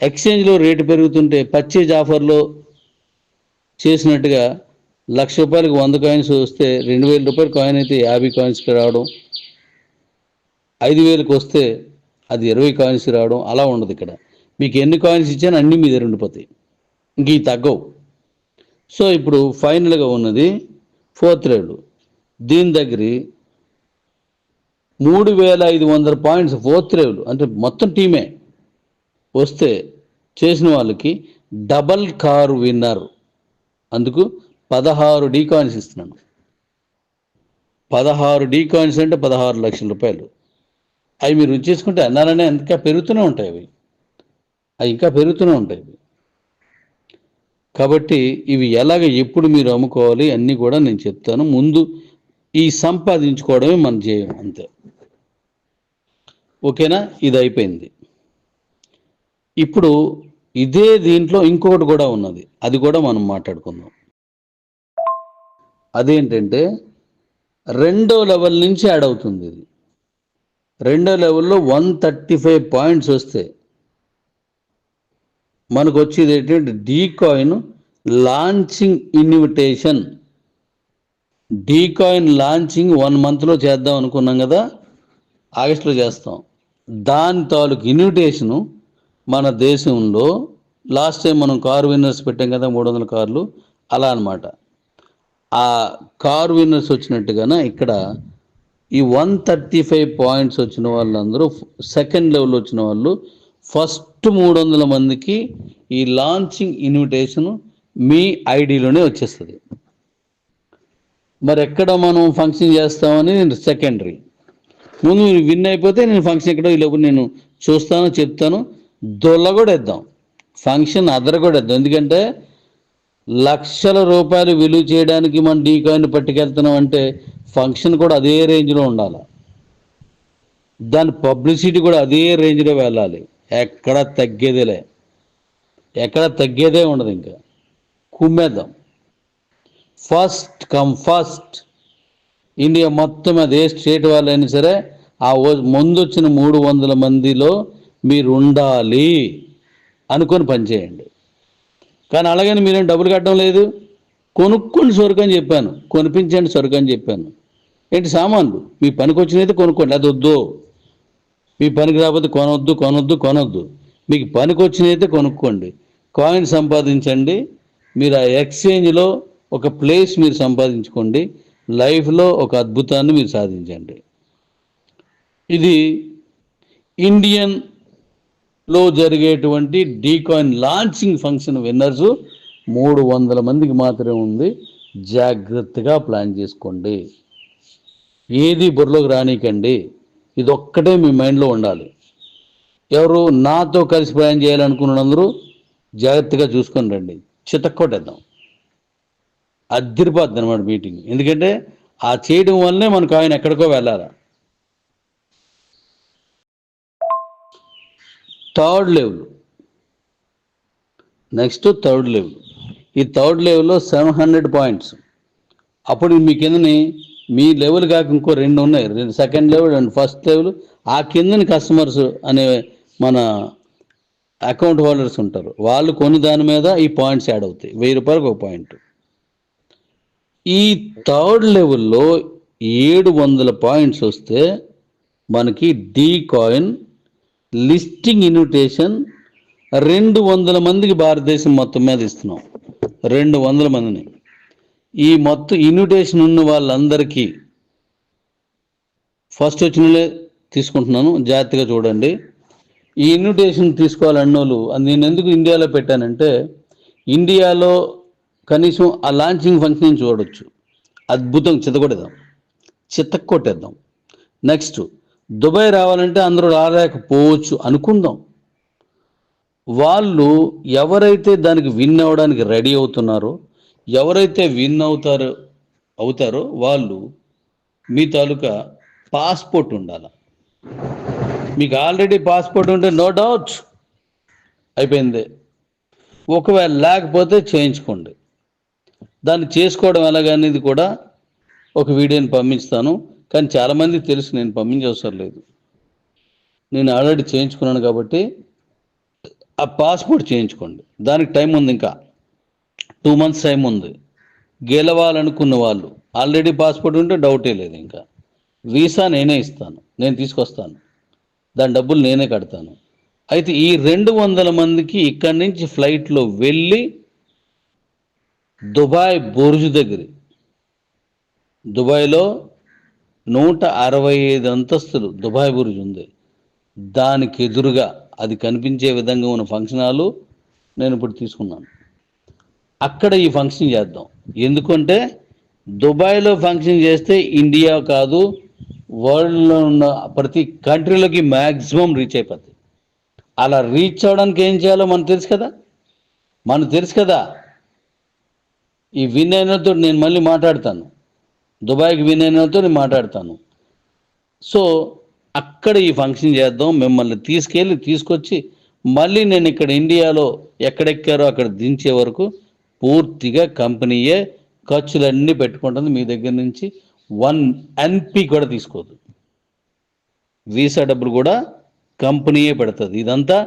ఎక్స్చేంజ్లో rate పెరుగుతుంటే purchase ఆఫర్లో చేసినట్టుగా లక్ష రూపాయలకు వంద కాయిన్స్ వస్తే రెండు వేల రూపాయల కాయిన్ అయితే యాభై కాయిన్స్కి రావడం ఐదు వేలకు వస్తే అది ఇరవై కాయిన్స్కి రావడం అలా ఉండదు ఇక్కడ. మీకు ఎన్ని కాయిన్స్ ఇచ్చానో అన్నీ మీ దగ్గర ఉండిపోతాయి ఇంక ఇవి తగ్గవు. సో ఇప్పుడు ఫైనల్గా ఉన్నది ఫోర్త్ లెవెల్ దీని దగ్గర మూడు వేల ఐదు వందల పాయింట్స్ ఫోర్త్ లెవెల్ అంటే మొత్తం టీమే వస్తే చేసిన వాళ్ళకి డబల్ కారు విన్నర్. అందుకు పదహారు డీకాయిన్స్ ఇస్తున్నాను. పదహారు డీ కాయిన్స్ అంటే పదహారు లక్షల రూపాయలు. అవి మీరు ఉంచేసుకుంటే అన్నారనే ఇంకా పెరుగుతూనే ఉంటాయి అవి. అవి ఇంకా పెరుగుతూనే ఉంటాయి అవి. కాబట్టి ఇవి ఎలాగ ఎప్పుడు మీరు అమ్ముకోవాలి అన్నీ కూడా నేను చెప్తాను. ముందు ఈ సంపాదించుకోవడమే మన జయం అంతే. ఓకేనా? ఇది అయిపోయింది. ఇప్పుడు ఇదే దీంట్లో ఇంకొకటి కూడా ఉన్నది. అది కూడా మనం మాట్లాడుకుందాం. అదేంటంటే రెండో లెవెల్ నుంచి యాడ్ అవుతుంది ఇది. రెండో లెవెల్లో వన్ థర్టీ ఫైవ్ పాయింట్స్ వస్తే మనకు వచ్చేది ఏంటంటే D coin launching invitation. D coin launching one మంత్లో చేద్దాం అనుకున్నాం కదా ఆగస్టులో చేస్తాం. దాని తాలూకు ఇన్విటేషను మన దేశంలో లాస్ట్ టైం మనం కార్ విన్నర్స్ పెట్టాం కదా మూడు వందల కార్లు. అలా అనమాట ఆ కార్ విన్నర్స్ వచ్చినట్టుగానే ఇక్కడ ఈ వన్ థర్టీ ఫైవ్ పాయింట్స్ వచ్చిన వాళ్ళందరూ సెకండ్ లెవెల్ వచ్చిన వాళ్ళు ఫస్ట్ మూడు వందల మందికి ఈ లాంచింగ్ ఇన్విటేషన్ మీ ఐడిలోనే వచ్చేస్తుంది. మరి ఎక్కడ మనం ఫంక్షన్ చేస్తామని సెకండరీ ముందు విన్ అయిపోతే నేను ఫంక్షన్ ఎక్కడో ఈ నేను చూస్తాను చెప్తాను. దొల్ల కూడా ఇద్దాం. ఫంక్షన్ అదర కూడా ఇద్దాం. ఎందుకంటే లక్షల రూపాయలు విలువ చేయడానికి మనం డీ కాయిన్ పట్టుకెళ్తున్నాం అంటే ఫంక్షన్ కూడా అదే రేంజ్లో ఉండాలి. దాని పబ్లిసిటీ కూడా అదే రేంజ్లో వెళ్ళాలి. ఎక్కడ తగ్గేదేలే. ఎక్కడ తగ్గేదే ఉండదు ఇంకా. కుమ్మేద్దాం. ఫస్ట్ కమ్ ఫస్ట్ ఇండియా మొత్తం అది ఏ స్టేట్ వాళ్ళైనా సరే ఆ ముందు వచ్చిన మూడు వందల మందిలో మీరు ఉండాలి అనుకొని పనిచేయండి కానీ అలాగని మీరేం డబ్బులు కట్టడం లేదు? కొనుక్కోండి స్వర్గం అని చెప్పాను. కొనిపించండి స్వర్గం చెప్పాను. ఏంటి సామాన్లు? మీ పనికి వచ్చినైతే కొనుక్కోండి. అది వద్దు. మీ పనికి రాకపోతే కొనొద్దు కొనొద్దు కొనొద్దు. మీకు పనికి వచ్చినైతే కొనుక్కోండి. కాయిన్ సంపాదించండి. మీరు ఆ ఎక్స్చేంజ్లో ఒక ప్లేస్ మీరు సంపాదించుకోండి. లైఫ్లో ఒక అద్భుతాన్ని మీరు సాధించండి. ఇది ఇండియన్ లో జరిగేటువంటి డీకాయిన్ లాంచింగ్ ఫంక్షన్ విన్నర్స్ మూడు వందల మందికి మాత్రమే ఉంది. జాగ్రత్తగా ప్లాన్ చేసుకోండి. ఏది బుర్రలోకి రానికండి. ఇది ఒక్కటే మీ మైండ్లో ఉండాలి. ఎవరు నాతో కలిసి ప్రయాణం చేయాలనుకున్నందరూ జాగ్రత్తగా చూసుకొని రండి. చితక్కొట్టేద్దాం. అద్దరిపోద్ది అనమాట మీటింగ్. ఎందుకంటే ఆ చేయడం వల్లనే మనకు ఆయన ఎక్కడికో వెళ్ళాలా. Third level. Next third level. ఈ థర్డ్ లెవెల్లో సెవెన్ హండ్రెడ్ పాయింట్స్. అప్పుడు మీ కిందని మీ లెవెల్ కాక ఇంకో రెండు ఉన్నాయి. రెండు second level and first level. ఆ కిందని కస్టమర్స్ అనే మన అకౌంట్ హోల్డర్స్ ఉంటారు. వాళ్ళు కొన్ని దాని మీద ఈ పాయింట్స్ యాడ్ అవుతాయి. వెయ్యి రూపాయలకు ఒక పాయింట్. ఈ థర్డ్ లెవెల్లో ఏడు వందల పాయింట్స్ వస్తే మనకి డీ కాయిన్ లిస్టింగ్ ఇన్విటేషన్ రెండు వందల మందికి భారతదేశం మొత్తం మీద ఇస్తున్నాం. రెండు వందల మందిని. ఈ మొత్తం ఇన్విటేషన్ ఉన్న వాళ్ళందరికీ ఫస్ట్ వచ్చినలే తీసుకుంటున్నాను. జాగ్రత్తగా చూడండి. ఈ ఇన్విటేషన్ తీసుకోవాలన్న వాళ్ళు నేను ఎందుకు ఇండియాలో పెట్టానంటే ఇండియాలో కనీసం ఆ లాంచింగ్ ఫంక్షన్ చూడొచ్చు. అద్భుతం. చితకొడేద్దాం. చితక్కొట్టేద్దాం. నెక్స్ట్ దుబాయ్ రావాలంటే అందరూ రాలేకపోవచ్చు అనుకుందాం. వాళ్ళు ఎవరైతే దానికి విన్ అవ్వడానికి రెడీ అవుతున్నారో ఎవరైతే విన్ అవుతారో అవుతారో వాళ్ళు మీ తాలూకా పాస్పోర్ట్ ఉండాలి? మీకు ఆల్రెడీ పాస్పోర్ట్ ఉంటే నో డౌట్ అయిపోయింది. ఒకవేళ లేకపోతే చేయించుకోండి. దాన్ని చేసుకోవడం ఎలాగనేది కూడా ఒక వీడియోని పంపిస్తాను. కానీ చాలామంది తెలుసు నేను పంపించవసరం లేదు. నేను ఆల్రెడీ చేయించుకున్నాను కాబట్టి ఆ పాస్పోర్ట్ చేయించుకోండి. దానికి టైం ఉంది ఇంకా. టూ మంత్స్ టైం ఉంది. గెలవాలనుకున్న వాళ్ళు ఆల్రెడీ పాస్పోర్ట్ ఉంటే డౌటే లేదు ఇంకా. వీసా నేనే ఇస్తాను నేను తీసుకొస్తాను. దాని డబ్బులు నేనే కడతాను. అయితే ఈ రెండు వందల మందికి ఇక్కడి నుంచి ఫ్లైట్లో వెళ్ళి దుబాయ్ బుర్జ్ దగ్గర దుబాయ్లో నూట అరవై ఐదు అంతస్తులు దుబాయ్ బురుజ్ ఉంది. దానికి ఎదురుగా అది కనిపించే విధంగా ఉన్న ఫంక్షన్ హాలు నేను ఇప్పుడు తీసుకున్నాను. అక్కడ ఈ ఫంక్షన్ చేద్దాం. ఎందుకంటే దుబాయ్లో ఫంక్షన్ చేస్తే ఇండియా కాదు వరల్డ్లో ఉన్న ప్రతి కంట్రీలోకి మ్యాక్సిమం రీచ్ అయిపోద్ది. అలా రీచ్ అవ్వడానికి ఏం చేయాలో మనకు తెలుసు కదా? మనకు తెలుసు కదా? ఈ విన్ అయినతో నేను మళ్ళీ మాట్లాడతాను. దుబాయ్కి విన్ నేను మాట్లాడతాను. సో అక్కడ ఈ ఫంక్షన్ చేద్దాం మిమ్మల్ని తీసుకెళ్ళి తీసుకొచ్చి మళ్ళీ నేను ఇక్కడ ఇండియాలో ఎక్కడెక్కారో అక్కడ దించే వరకు పూర్తిగా కంపెనీయే ఖర్చులన్నీ పెట్టుకుంటుంది. మీ దగ్గర నుంచి వన్ ఎన్పి కూడా తీసుకోదు. వీసా డబ్బులు కూడా కంపెనీయే పెడుతుంది. ఇదంతా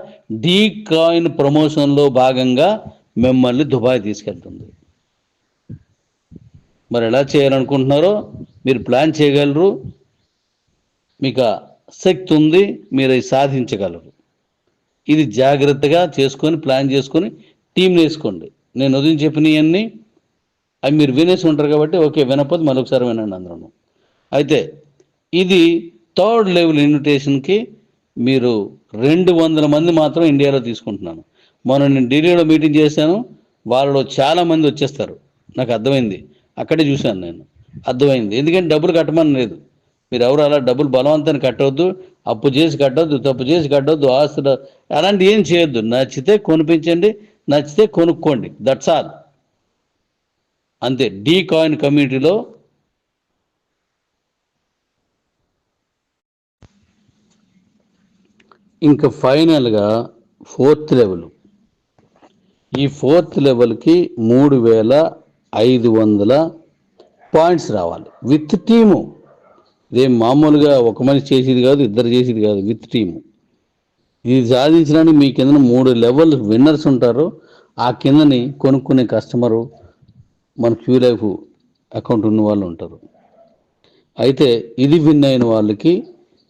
డీ కాయిన్ ప్రమోషన్లో భాగంగా మిమ్మల్ని దుబాయ్ తీసుకెళ్తుంది. మరి ఎలా చేయాలనుకుంటున్నారో మీరు ప్లాన్ చేయగలరు. మీకు శక్తి ఉంది మీరు అది సాధించగలరు. ఇది జాగ్రత్తగా చేసుకొని ప్లాన్ చేసుకొని టీంని వేసుకోండి నేను ఉదయం చెప్పినవన్నీ అవి మీరు వినేసి ఉంటారు కాబట్టి ఓకే వినకపోతే మరొకసారి వినండి అందరూ అయితే ఇది థర్డ్ లెవెల్ ఇన్విటేషన్కి మీరు రెండు వందల మంది మాత్రం ఇండియాలో తీసుకుంటున్నాను. మొన్న నేను ఢిల్లీలో మీటింగ్ చేశాను వాళ్ళలో చాలామంది వచ్చేస్తారు. నాకు అర్థమైంది. అక్కడే చూశాను నేను. అర్థమైంది. ఎందుకంటే డబ్బులు కట్టమని లేదు. మీరు ఎవరు అలా డబ్బులు బలవంతాన్ని కట్టవద్దు అప్పు చేసి కట్టవద్దు తప్పు చేసి కట్టవద్దు ఆస్తులు అలాంటి ఏం చేయొద్దు. నచ్చితే కొనిపించండి నచ్చితే కొనుక్కోండి. దట్స్ ఆల్ అంతే. డీ కాయిన్ కమ్యూనిటీలో ఇంకా ఫైనల్గా ఫోర్త్ లెవెల్. ఈ ఫోర్త్ లెవెల్కి మూడు వేల ఐదు వందల పాయింట్స్ రావాలి. With team. ఇదేం మామూలుగా ఒక మనిషి చేసేది కాదు ఇద్దరు చేసేది కాదు విత్ టీము. ఇది సాధించడానికి మీ కింద మూడు లెవెల్ విన్నర్స్ ఉంటారు. ఆ కిందని కొనుక్కునే కస్టమరు మన క్యూ లైఫ్ అకౌంట్ ఉన్న వాళ్ళు ఉంటారు. అయితే ఇది విన్ అయిన వాళ్ళకి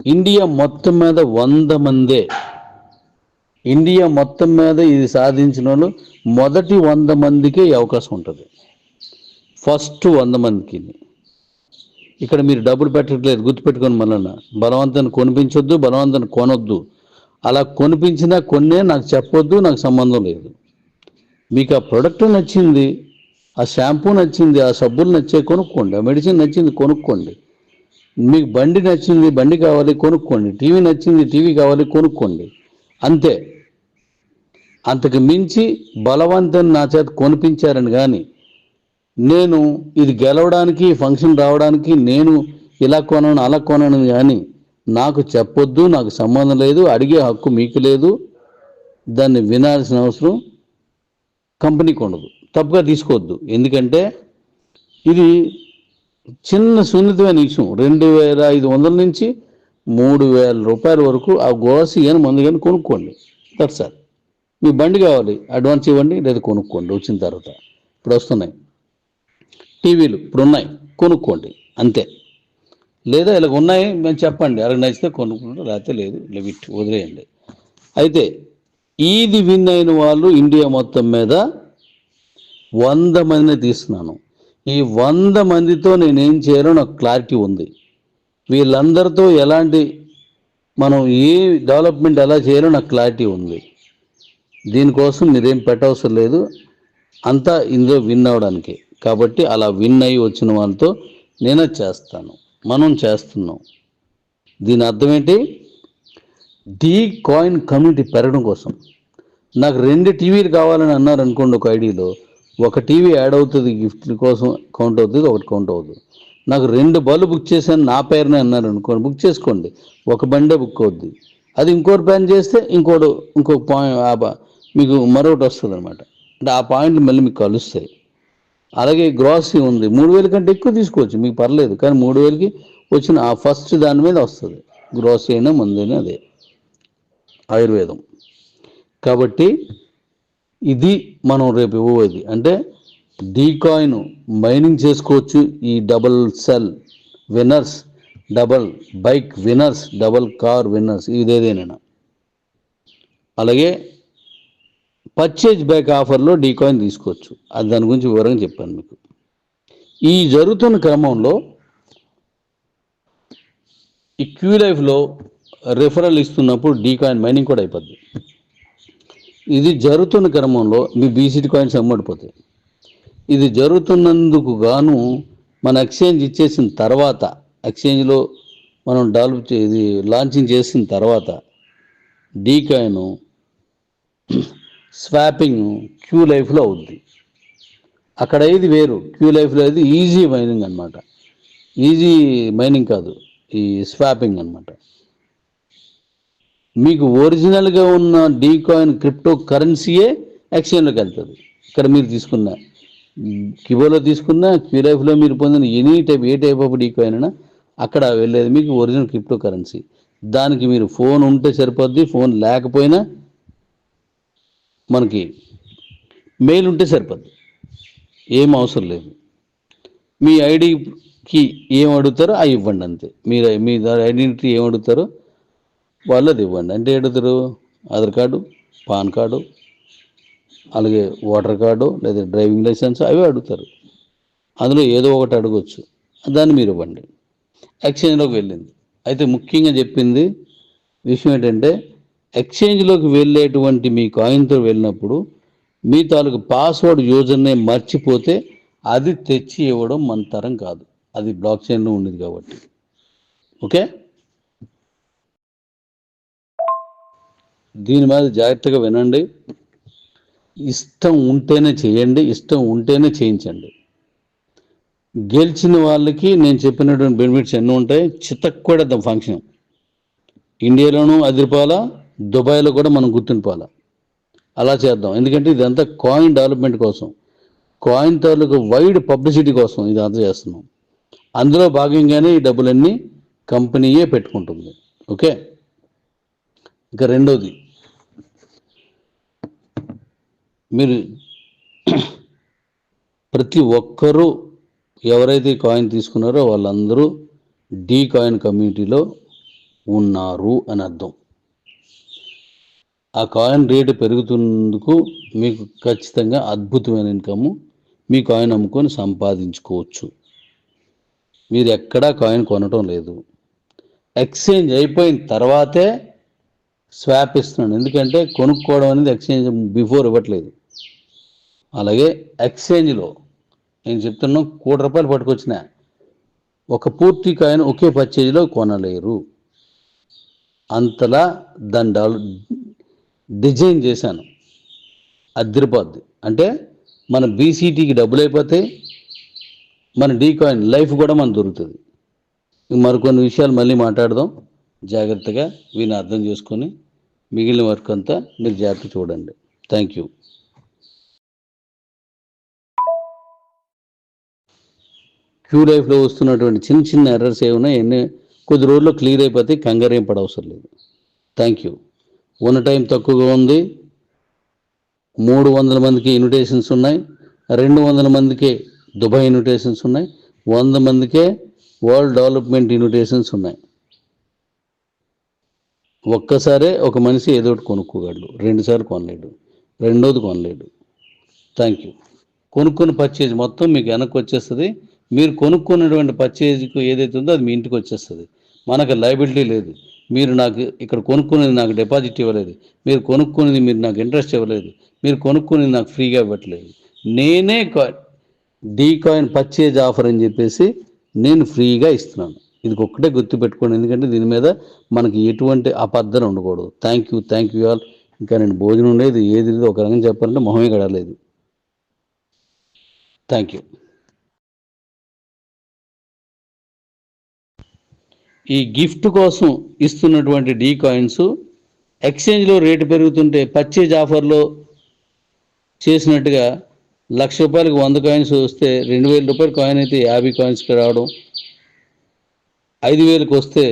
ఇండియా మొత్తం మీద వంద మందే. ఇండియా మొత్తం మీద ఇది సాధించిన వాళ్ళు మొదటి వంద మందికే అవకాశం ఉంటుంది. ఫస్ట్ వంద మందికి. ఇక్కడ మీరు డబ్బులు పెట్టట్లేదు గుర్తుపెట్టుకొని మళ్ళీ బలవంతాన్ని కొనిపించొద్దు బలవంతాన్ని కొనొద్దు. అలా కొనిపించినా కొన్నే నాకు చెప్పొద్దు నాకు సంబంధం లేదు. మీకు ఆ ప్రోడక్ట్ నచ్చింది ఆ షాంపూ నచ్చింది ఆ సబ్బులు నచ్చే కొనుక్కోండి. ఆ మెడిసిన్ నచ్చింది కొనుక్కోండి. మీకు బండి నచ్చింది బండి కావాలి కొనుక్కోండి. టీవీ నచ్చింది టీవీ కావాలి కొనుక్కోండి. అంతే. అంతకు మించి బలవంతం నా చేత కొనిపించారని కానీ నేను ఇది గెలవడానికి ఫంక్షన్ రావడానికి నేను ఇలా కొనను అలా కొనను కానీ నాకు చెప్పొద్దు నాకు సంబంధం లేదు అడిగే హక్కు మీకు లేదు దాన్ని వినాల్సిన అవసరం కంపెనీకి ఉండదు. తప్పుగా తీసుకోవద్దు. ఎందుకంటే ఇది చిన్న సున్నితమైన విషయం రెండు వేల ఐదు వందల నుంచి మూడు వేల రూపాయల వరకు ఆ గోసి కానీ మందు కానీ కొనుక్కోండి. సార్ మీ బండి కావాలి. అడ్వాన్స్ ఇవ్వండి లేదా కొనుక్కోండి. వచ్చిన తర్వాత. ఇప్పుడు వస్తున్నాయి. టీవీలు ఇప్పుడు ఉన్నాయి కొనుక్కోండి అంతే. లేదా ఇలా ఉన్నాయి మేము చెప్పండి అలా నచ్చితే కొనుక్కుంటే లేకపోతే లేదు లెవిట్ వదిలేయండి. అయితే ఈది విన్ అయిన వాళ్ళు ఇండియా మొత్తం మీద వంద మందిని తీస్తున్నాను. ఈ వంద మందితో నేనేం చేయాలో నాకు క్లారిటీ ఉంది. వీళ్ళందరితో ఎలాంటి మనం ఏ డెవలప్మెంట్ ఎలా చేయాలో నాకు క్లారిటీ ఉంది. దీనికోసం మీరేం పెట్టవసరం లేదు అంతా ఇందులో విన్ అవ్వడానికి కాబట్టి అలా విన్ అయి వచ్చిన వాళ్ళతో నేను చేస్తాను. మనం చేస్తున్నాం. దీని అర్థం ఏంటి? డీ కాయిన్ కమ్యూనిటీ పెరగడం కోసం. నాకు రెండు టీవీలు కావాలని అన్నారు అనుకోండి ఒక ఐడిలో. ఒక టీవీ యాడ్ అవుతుంది గిఫ్ట్ కోసం కౌంట్ అవుతుంది ఒకటి కౌంట్ అవుతుంది. నాకు రెండు బళ్ళు బుక్ చేశాను నా పేరునే అన్నారు అనుకోండి బుక్ చేసుకోండి. ఒక బండే బుక్ అవుద్ది. అది ఇంకోటి ప్లాన్ చేస్తే ఇంకోటి ఇంకొక పాయింట్ మీకు మరొకటి వస్తుంది అనమాట అంటే ఆ పాయింట్లు మళ్ళీ మీకు కలుస్తాయి. అలాగే గ్రాసరీ ఉంది. మూడు వేల కంటే ఎక్కువ తీసుకోవచ్చు. మీకు పర్లేదు. కానీ మూడు వేలకి వచ్చిన ఆ ఫస్ట్ దాని మీద వస్తుంది. గ్రాసరీ అయినా మందైనా అదే. ఆయుర్వేదం. కాబట్టి ఇది మనం రేపు ఇవ్వబోయేది. అంటే డీకాయిన్ మైనింగ్ చేసుకోవచ్చు. ఈ double cell winners double bike winners double car winners ఇదేదేనైనా. అలాగే పర్చేజ్ బ్యాక్ ఆఫర్లో డీకాయిన్ తీసుకోవచ్చు. అది దాని గురించి వివరంగా చెప్పాను మీకు. ఈ జరుగుతున్న క్రమంలో ఈ క్యూ లైఫ్లో రెఫరల్ ఇస్తున్నప్పుడు డీకాయిన్ మైనింగ్ కూడా అయిపోద్ది. ఇది జరుగుతున్న క్రమంలో మీ బీసీటీ కాయిన్స్ అమ్మడిపోతాయి. ఇది జరుగుతున్నందుకు గాను మన ఎక్స్చేంజ్ ఇచ్చేసిన తర్వాత ఎక్స్చేంజ్లో మనం డెవలప్ చే ఇది లాంచింగ్ చేసిన తర్వాత డీకాయిన్ స్వాపింగ్ క్యూ లైఫ్లో అవుద్ది. అక్కడ ఇది వేరు? క్యూ లైఫ్లో ఇది ఈజీ మైనింగ్ అనమాట ఈజీ మైనింగ్ కాదు ఈ స్వాపింగ్ అన్నమాట. మీకు ఒరిజినల్గా ఉన్న డీ కాయిన్ క్రిప్టో కరెన్సీయే ఎక్స్చేంజ్లోకి వెళ్తుంది. ఇక్కడ మీరు తీసుకున్న క్యూలో తీసుకున్న క్యూ లైఫ్లో మీరు పొందిన any type a type of D coin అయినా అక్కడ వెళ్ళేది మీకు ఒరిజినల్ క్రిప్టో కరెన్సీ. దానికి మీరు ఫోన్ ఉంటే సరిపోద్ది ఫోన్ లేకపోయినా మనకి మెయిల్ ఉంటే సరిపోద్ది. ఏం అవసరం లేదు. మీ ఐడికి ఏం అడుగుతారో అవి ఇవ్వండి అంతే. మీరు మీ ఐడెంటిటీ ఏం అడుగుతారో వాళ్ళు అది ఇవ్వండి. అంటే అడుగుతారు ఆధార్ కార్డు పాన్ కార్డు అలాగే ఓటర్ కార్డు లేదా డ్రైవింగ్ లైసెన్స్ అవి అడుగుతారు. అందులో ఏదో ఒకటి అడగొచ్చు. దాన్ని మీరు ఇవ్వండి. ఎక్స్చేంజ్లోకి వెళ్ళింది. అయితే ముఖ్యంగా చెప్పింది విషయం ఏంటంటే ఎక్స్చేంజ్లోకి వెళ్ళేటువంటి మీ కాయిన్తో వెళ్ళినప్పుడు మీ తాలూకు పాస్వర్డ్ యూజర్నే మర్చిపోతే అది తెచ్చి ఇవ్వడం మన తరం కాదు. అది బ్లాక్ చైన్లో ఉండేది కాబట్టి. ఓకే? దీని మీద జాగ్రత్తగా వినండి. ఇష్టం ఉంటేనే చేయండి ఇష్టం ఉంటేనే చేయించండి. గెలిచిన వాళ్ళకి నేను చెప్పినటువంటి బెనిఫిట్స్ ఎన్నో ఉంటాయి. చితక్కూడదాం ఫంక్షన్. ఇండియాలోనూ అదిరిపాలా దుబాయ్లో కూడా మనం గుర్తింపాలి అలా చేద్దాం. ఎందుకంటే ఇదంతా కాయిన్ డెవలప్మెంట్ కోసం. కాయిన్ తాలూకు వైడ్ పబ్లిసిటీ కోసం ఇది అంతా చేస్తున్నాం. అందులో భాగంగానే ఈ డబ్బులన్నీ కంపెనీయే పెట్టుకుంటుంది. ఓకే? ఇక రెండోది. మీరు ప్రతి ఒక్కరూ ఎవరైతే ఈ కాయిన్ తీసుకున్నారో వాళ్ళందరూ డీ కాయిన్ కమ్యూనిటీలో ఉన్నారు అని అర్థం. ఆ కాయిన్ రేటు పెరుగుతున్నందుకు మీకు ఖచ్చితంగా అద్భుతమైన ఇన్కమ్ మీ కాయిన్ అమ్ముకొని సంపాదించుకోవచ్చు. మీరు ఎక్కడా కాయిన్ కొనటం లేదు. ఎక్స్చేంజ్ అయిపోయిన తర్వాతే స్వాప్ ఇస్తున్నాను. ఎందుకంటే కొనుక్కోవడం అనేది ఎక్స్చేంజ్ బిఫోర్ ఇవ్వట్లేదు. అలాగే ఎక్స్చేంజ్లో నేను చెప్తున్నా కోటి రూపాయలు పట్టుకొచ్చిన ఒక పూర్తి కాయిన్ ఒకే పర్చేజ్లో కొనలేరు. అంతలా దాని డాలర్ డిజైన్ చేశాను. అదిరిపోద్ది అంటే మన బీసీటీకి డబ్బులు అయిపోతే మన డీకాయిన్ లైఫ్ కూడా మనకు దొరుకుతుంది. మరికొన్ని విషయాలు మళ్ళీ మాట్లాడదాం. జాగ్రత్తగా వీని అర్థం చేసుకొని మిగిలిన వర్క్ అంతా మీరు జాగ్రత్త చూడండి. థ్యాంక్ యూ క్యూ లైఫ్లో వస్తున్నటువంటి చిన్న చిన్న ఎర్రర్స్ ఏమైనా ఎన్ని కొద్ది రోజుల్లో క్లియర్ అయిపోతే కంగారేం పడవసరం లేదు. థ్యాంక్ యూ ఉన్న టైం తక్కువగా ఉంది. మూడు వందల మందికి ఇన్విటేషన్స్ ఉన్నాయి. రెండు వందల మందికే దుబాయ్ ఇన్విటేషన్స్ ఉన్నాయి. వంద మందికే వరల్డ్ డెవలప్మెంట్ ఇన్విటేషన్స్ ఉన్నాయి. ఒక్కసారే ఒక మనిషి ఏదో ఒకటి కొనుక్కోగలడు. రెండుసార్లు కొనలేడు. రెండోది కొనలేడు. థ్యాంక్ యూ కొనుక్కున్న పర్చేజ్ మొత్తం మీకు వెనక్కి వచ్చేస్తుంది. మీరు కొనుక్కున్నటువంటి పర్చేజ్కి ఏదైతే ఉందో అది మీ ఇంటికి వచ్చేస్తుంది. మనకు లైబిలిటీ లేదు. మీరు నాకు ఇక్కడ కొనుక్కునేది నాకు డిపాజిట్ ఇవ్వలేదు. మీరు కొనుక్కునేది మీరు నాకు ఇంట్రెస్ట్ ఇవ్వలేదు. మీరు కొనుక్కునేది నాకు ఫ్రీగా ఇవ్వట్లేదు. నేనే డీ కాయిన్ పర్చేజ్ ఆఫర్ అని చెప్పేసి నేను ఫ్రీగా ఇస్తున్నాను. ఇది ఒక్కటే గుర్తుపెట్టుకోండి ఎందుకంటే దీని మీద మనకి ఎటువంటి అబద్ధం ఉండకూడదు. Thank you thank you all ఇంకా నేను భోజనం లేదు ఏది లేదు ఒక రకంగా చెప్పాలంటే మొహమే గడలేదు థ్యాంక్ యూ ఈ గిఫ్ట్ కోసం ఇస్తున్నటువంటి డీ కాయిన్స్ ఎక్స్చేంజ్లో రేటు పెరుగుతుంటే పర్చేజ్ ఆఫర్లో చేసినట్టుగా లక్ష రూపాయలకు వంద కాయిన్స్ వస్తే రెండు వేల రూపాయల కాయిన్ అయితే యాభై కాయిన్స్కి రావడం ఐదు వేలకు వస్తే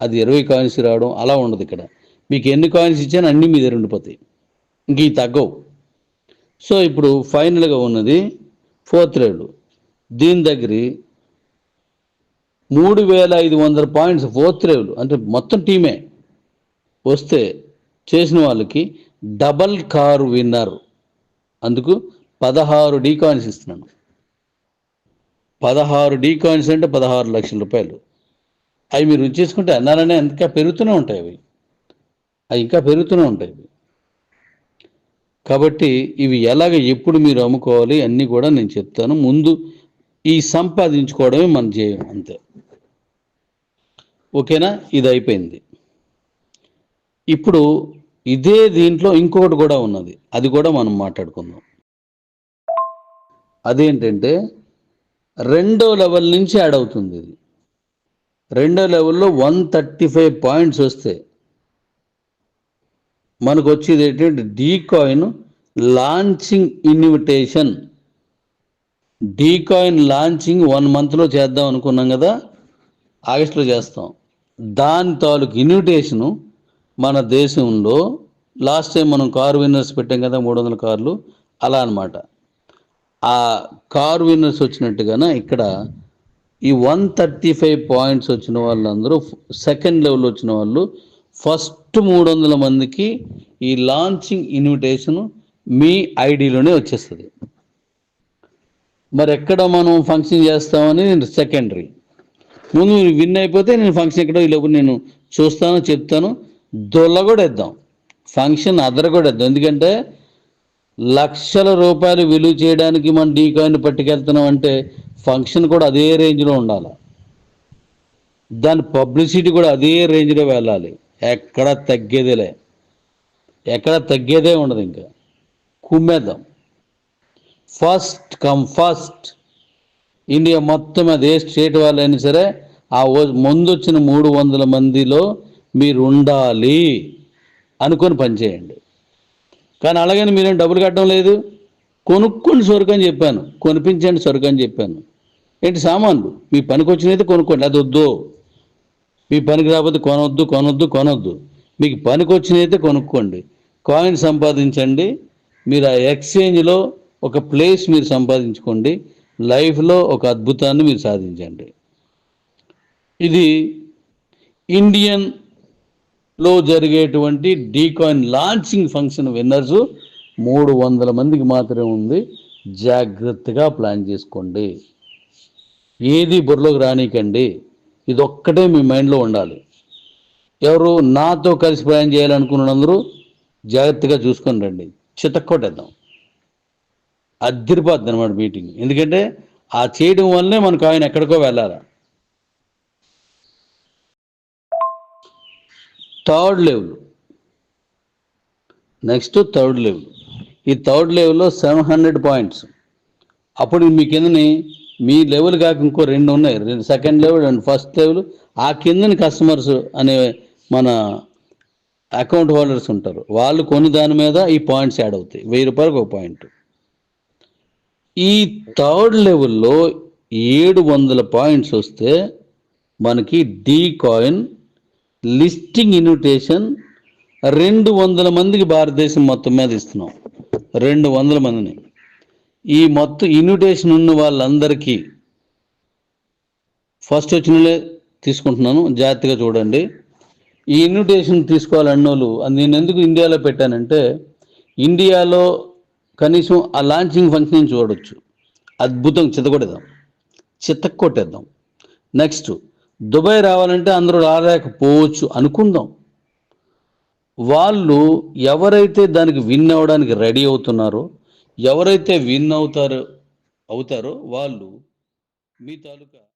అది ఇరవై కాయిన్స్ రావడం అలా ఉండదు ఇక్కడ. మీకు ఎన్ని కాయిన్స్ ఇచ్చానో అన్నీ మీ దగ్గర ఉండిపోతాయి ఇంక ఇవి తగ్గవు. సో ఇప్పుడు ఫైనల్గా ఉన్నది ఫోర్త్ లెవెల్ దీని దగ్గర మూడు వేల ఐదు వందల పాయింట్స్ ఫోర్త్ లెవెల్ అంటే మొత్తం టీమే వస్తే చేసిన వాళ్ళకి డబల్ కారు విన్నర్ అందుకు పదహారు డీ కాయిన్స్ ఇస్తున్నాను. పదహారు డీ కాయిన్స్ అంటే పదహారు లక్షల రూపాయలు. అవి మీరు చేసుకుంటే అన్నారనే ఇంకా పెరుగుతూనే ఉంటాయి అవి. అవి ఇంకా పెరుగుతూనే ఉంటాయి అవి. కాబట్టి ఇవి ఎలాగ ఎప్పుడు మీరు అమ్ముకోవాలి అన్నీ కూడా నేను చెప్తాను. ముందు ఈ సంపాదించుకోవడమే మన జయం అంతే. ఓకేనా? ఇది అయిపోయింది ఇప్పుడు ఇదే దీంట్లో ఇంకొకటి కూడా ఉన్నది. అది కూడా మనం మాట్లాడుకుందాం. అదేంటంటే రెండో లెవెల్ నుంచి యాడ్ అవుతుంది ఇది. రెండో లెవెల్లో వన్ థర్టీ ఫైవ్ పాయింట్స్ వస్తే మనకు వచ్చేది ఏంటంటే D coin launching invitation. D coin launching one మంత్లో చేద్దాం అనుకున్నాం కదా ఆగస్టులో చేస్తాం. దాని తాలూకు ఇన్విటేషను మన దేశంలో లాస్ట్ టైం మనం కార్ విన్నర్స్ పెట్టాం కదా మూడు వందల కార్లు అలా అనమాట ఆ కార్ విన్నర్స్ వచ్చినట్టుగానే ఇక్కడ ఈ వన్ థర్టీ ఫైవ్ పాయింట్స్ వచ్చిన వాళ్ళందరూ సెకండ్ లెవెల్ వచ్చిన వాళ్ళు ఫస్ట్ మూడు వందల మందికి ఈ లాంచింగ్ ఇన్విటేషన్ మీ ఐడిలోనే వచ్చేస్తుంది. మరి ఎక్కడ మనం ఫంక్షన్ చేస్తామని సెకండరీ. ముందు మీరు విన్ అయిపోతే నేను ఫంక్షన్ ఎక్కడో ఈలోపు నేను చూస్తాను చెప్తాను. దొల్ల కూడా ఇద్దాం ఫంక్షన్ అదర కూడా ఇద్దాం ఎందుకంటే లక్షల రూపాయలు విలువ చేయడానికి మనం డీ కాయిన్ పట్టుకెళ్తున్నాం అంటే ఫంక్షన్ కూడా అదే రేంజ్లో ఉండాలి. దాని పబ్లిసిటీ కూడా అదే రేంజ్లో వెళ్ళాలి. ఎక్కడ తగ్గేదేలే. ఎక్కడ తగ్గేదే ఉండదు ఇంకా. కుమ్మేద్దాం. ఫస్ట్ కమ్ ఫస్ట్ ఇండియా మొత్తం అదే స్టేట్ వాళ్ళైనా సరే ఆ ముందు వచ్చిన మూడు వందల మందిలో మీరు ఉండాలి అనుకొని పనిచేయండి. కానీ అలాగని మీరేం డబ్బులు కట్టడం లేదు. కొనుక్కోండి స్వర్గం చెప్పాను. కొనిపించండి స్వర్గం అని చెప్పాను. ఏంటి సామాన్లు? మీ పనికి వచ్చినైతే కొనుక్కోండి. అది వద్దు. మీ పనికి రాకపోతే కొనొద్దు కొనొద్దు కొనొద్దు. మీకు పనికి వచ్చినైతే కొనుక్కోండి. కాయిన్ సంపాదించండి. మీరు ఆ ఎక్స్చేంజ్లో ఒక ప్లేస్ మీరు సంపాదించుకోండి. లైఫ్లో ఒక అద్భుతాన్ని మీరు సాధించండి. ఇది ఇండియన్లో జరిగేటువంటి డీకాయిన్ లాంచింగ్ ఫంక్షన్ విన్నర్స్ మూడు వందల మందికి మాత్రమే ఉంది. జాగ్రత్తగా ప్లాన్ చేసుకోండి. ఏది బుర్రలోకి రానికండి. ఇది ఒక్కటే మీ మైండ్లో ఉండాలి. ఎవరు నాతో కలిసి ప్రయాణం చేయాలనుకున్నందరూ జాగ్రత్తగా చూసుకొని రండి. చితక్కొట్టేద్దాం అద్దరిపోద్ది అనమాట మీటింగ్. ఎందుకంటే ఆ చేయడం వల్లనే మనకు ఆయన ఎక్కడికో వెళ్ళాలి. Third level. Next third level. ఈ థర్డ్ లెవెల్లో సెవెన్ హండ్రెడ్ పాయింట్స్. అప్పుడు మీ కిందని మీ లెవెల్ కాక ఇంకో రెండు ఉన్నాయి. రెండు second level and first level. ఆ కిందని కస్టమర్స్ అనే మన అకౌంట్ హోల్డర్స్ ఉంటారు. వాళ్ళు కొన్ని దాని మీద ఈ పాయింట్స్ యాడ్ అవుతాయి. వెయ్యి రూపాయలకు ఒక పాయింట్. ఈ థర్డ్ లెవెల్లో ఏడు వందల పాయింట్స్ వస్తే మనకి డీ కాయిన్ లిస్టింగ్ ఇన్విటేషన్ రెండు వందల మందికి భారతదేశం మొత్తం మీద ఇస్తున్నాం. రెండు వందల మందిని. ఈ మొత్తం ఇన్విటేషన్ ఉన్న వాళ్ళందరికీ ఫస్ట్ వచ్చిన వాళ్ళే తీసుకుంటున్నాను. జాగ్రత్తగా చూడండి. ఈ ఇన్విటేషన్ తీసుకోవాలన్న వాళ్ళు నేను ఎందుకు ఇండియాలో పెట్టానంటే ఇండియాలో కనీసం ఆ లాంచింగ్ ఫంక్షన్ చూడొచ్చు. అద్భుతం చితకొడేద్దాం. చితక్కొట్టేద్దాం. నెక్స్ట్ దుబాయ్ రావాలంటే అందరూ రాలేకపోవచ్చు అనుకుందాం. వాళ్ళు ఎవరైతే దానికి విన్ అవ్వడానికి రెడీ అవుతున్నారో ఎవరైతే విన్ అవుతారో అవుతారో వాళ్ళు మీ తాలూకా